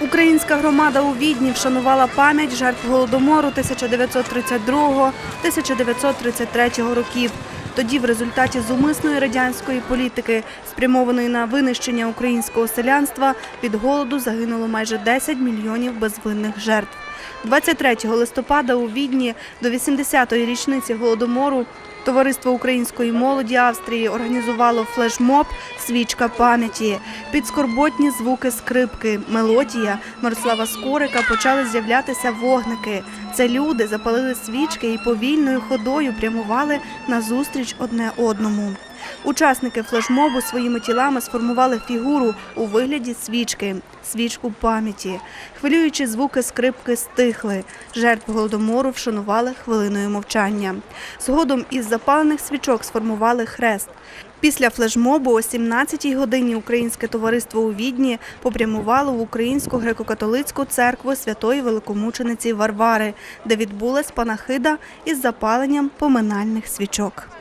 Українська громада у Відні вшанувала пам'ять жертв голодомору 1932-1933 років. Тоді в результаті зумисної радянської політики, спрямованої на винищення українського селянства, від голоду загинуло майже 10 мільйонів безвинних жертв. 23 листопада у Відні до 80-ї річниці голодомору Товариство української молоді Австрії організувало флешмоб Свічка пам'яті. Під скорботні звуки скрипки, мелодія Мирослава Скорика почали з'являтися вогники. Це люди запалили свічки і повільною ходою прямували назустріч одне одному. Учасники флешмобу своїми тілами сформували фігуру у вигляді свічки, свічку пам'яті. Хвилюючі звуки скрипки стихли. Жертв голодомору вшанували хвилиною мовчання. Згодом із запалених свічок сформували хрест. Після флешмобу о 17-й годині Українське товариство у Відні попрямувало в Українську греко-католицьку церкву святої великомучениці Варвари, де відбулась панахида із запаленням поминальних свічок.